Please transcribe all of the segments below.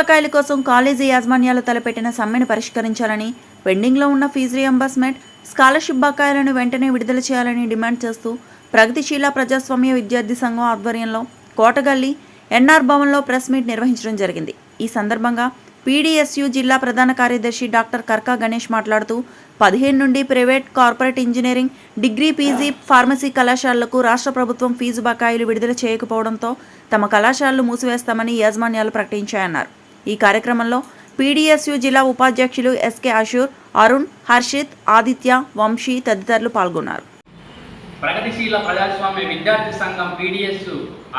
బకాయిల కోసం కాలేజీ యాజమాన్యాలు తలపెట్టిన సమ్మెను పరిష్కరించాలని పెండింగ్లో ఉన్న ఫీజు రియంబర్స్మెంట్ స్కాలర్షిప్ బకాయిలను వెంటనే విడుదల చేయాలని డిమాండ్ చేస్తూ ప్రగతిశీల ప్రజాస్వామ్య విద్యార్థి సంఘం ఆధ్వర్యంలో Kotagalli N R press meet నిర్వహించడం జరిగింది. ఈ సందర్భంగా పీడీఎస్యు జిల్లా ప్రధాన కార్యదర్శి డాక్టర్ కర్కా గణేష్ మాట్లాడుతూ పదిహేను నుండి private corporate engineering degree PG pharmacy కళాశాలలకు రాష్ట్ర ప్రభుత్వం ఫీజు బకాయిలు విడుదల చేయకపోవడంతో తమ కళాశాలలు మూసివేస్తామని యాజమాన్యాలు ప్రకటించాయన్నారు. ఈ కార్యక్రమంలో పీడీఎస్యు జిల్లా ఉపాధ్యక్షులు ఎస్కే అషూర్ అరుణ్ హర్షిత్ ఆదిత్య వంశీ తదితరులు పాల్గొన్నారు. ప్రగతిశీల ప్రజాస్వామ్య విద్యార్థి సంఘం పీడిఎస్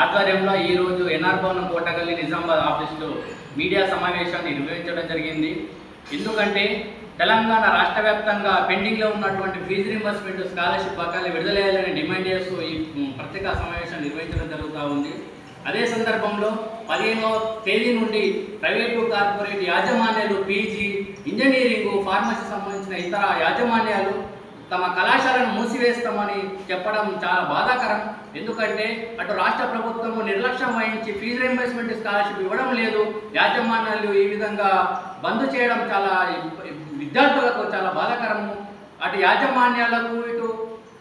ఆధ్వర్యంలో ఈరోజు ఎన్ఆర్ భవనం కోటగల్లి నిజామాబాద్ ఆఫీసులో మీడియా సమావేశాన్ని నిర్వహించడం జరిగింది. ఎందుకంటే తెలంగాణ రాష్ట్ర వ్యాప్తంగా పెండింగ్లో ఉన్నటువంటి ఫీజు రింబర్స్మెంట్ స్కాలర్షిప్ పథకాలు విడుదలయ్యాలని డిమాండ్ చేస్తూ ఈ ప్రత్యేక సమావేశం నిర్వహించడం జరుగుతూ ఉంది. అదే సందర్భంలో పదిహేనవ తేదీ నుండి ప్రైవేటు కార్పొరేట్ యాజమాన్యాలు పీజీ ఇంజనీరింగ్ ఫార్మసీ సంబంధించిన ఇతర యాజమాన్యాలు తమ కళాశాలను మూసివేస్తామని చెప్పడం చాలా బాధాకరం. ఎందుకంటే అటు రాష్ట్ర ప్రభుత్వము నిర్లక్ష్యం వహించి ఫీజు రింబర్స్మెంట్ స్కాలర్షిప్ ఇవ్వడం లేదు. యాజమాన్యాలు ఈ విధంగా బంద్ చేయడం చాలా విద్యార్థులకు చాలా బాధాకరము. అటు యాజమాన్యాలకు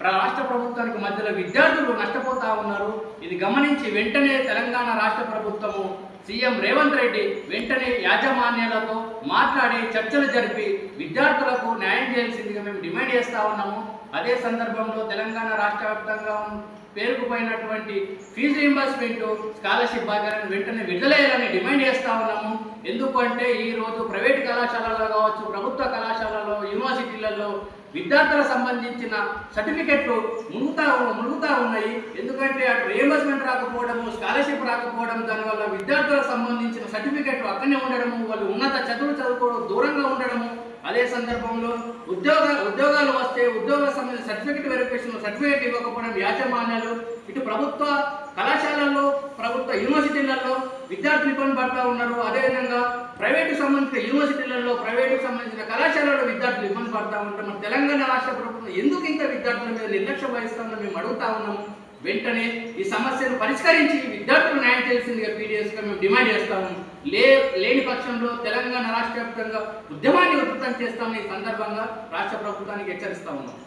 రాష్ట్ర ప్రభుత్వానికి మధ్యలో విద్యార్థులు నష్టపోతా ఉన్నారు. ఇది గమనించి వెంటనే తెలంగాణ రాష్ట్ర ప్రభుత్వము సీఎం రేవంత్ రెడ్డి వెంటనే యాజమాన్యాలతో మాట్లాడి చర్చలు జరిపి విద్యార్థులకు న్యాయం చేయాల్సిందిగా మేము డిమాండ్ చేస్తా ఉన్నాము. అదే సందర్భంలో తెలంగాణ రాష్ట్ర వ్యాప్తంగా పేరుకుపోయినటువంటి ఫీజు రీంబర్స్మెంట్ స్కాలర్షిప్ భాగాలను వెంటనే విడుదలయ్యాలని డిమాండ్ చేస్తా ఉన్నాము. ఎందుకంటే ఈరోజు ప్రైవేట్ కళాశాలలో కావచ్చు ప్రభుత్వ కాలేజీలలో విద్యార్థులకు సంబంధించిన సర్టిఫికెట్లు మునుగుతా మునుగుతా ఉన్నాయి. ఎందుకంటే అటు రియంబర్స్మెంట్ రాకపోవడము స్కాలర్షిప్ రాకపోవడం దానివల్ల విద్యార్థులకు సంబంధించిన సర్టిఫికెట్లు అక్కడనే ఉండడము వాళ్ళు ఉన్నత చదువులు చదువుకోవడం దూరంగా ఉండడము. అదే సందర్భంలో ఉద్యోగ ఉద్యోగాలు వస్తే ఉద్యోగాలకు సంబంధించిన సర్టిఫికెట్ వెరిఫికేషన్ సర్టిఫికెట్ ఇవ్వకపోవడం యాజమాన్యాలు. ఇటు ప్రభుత్వ కళాశాలల్లో ప్రభుత్వ యూనివర్సిటీలలో విద్యార్థులు ఇబ్బంది పడతా ఉన్నారు. అదేవిధంగా ప్రైవేటు సంబంధించిన యూనివర్సిటీలలో ప్రైవేటుకు సంబంధించిన కళాశాలలో విద్యార్థులు ఇబ్బంది పడతా ఉంటాం మన తెలంగాణ రాష్ట్ర ప్రభుత్వం ఎందుకు ఇంత విద్యార్థుల మీద నిర్లక్ష్యం వహిస్తామని మేము అడుగుతా ఉన్నాము వెంటనే ఈ సమస్యను పరిష్కరించి విద్యార్థులు న్యాయం చేసిందిగా పీడిఎస్గా మేము డిమాండ్ చేస్తాము లే లేని పక్షంలో తెలంగాణ రాష్ట్ర వ్యాప్తంగా ఉద్యమాన్ని ఉధృతం చేస్తామని ఈ సందర్భంగా రాష్ట్ర ప్రభుత్వానికి హెచ్చరిస్తా ఉన్నాం.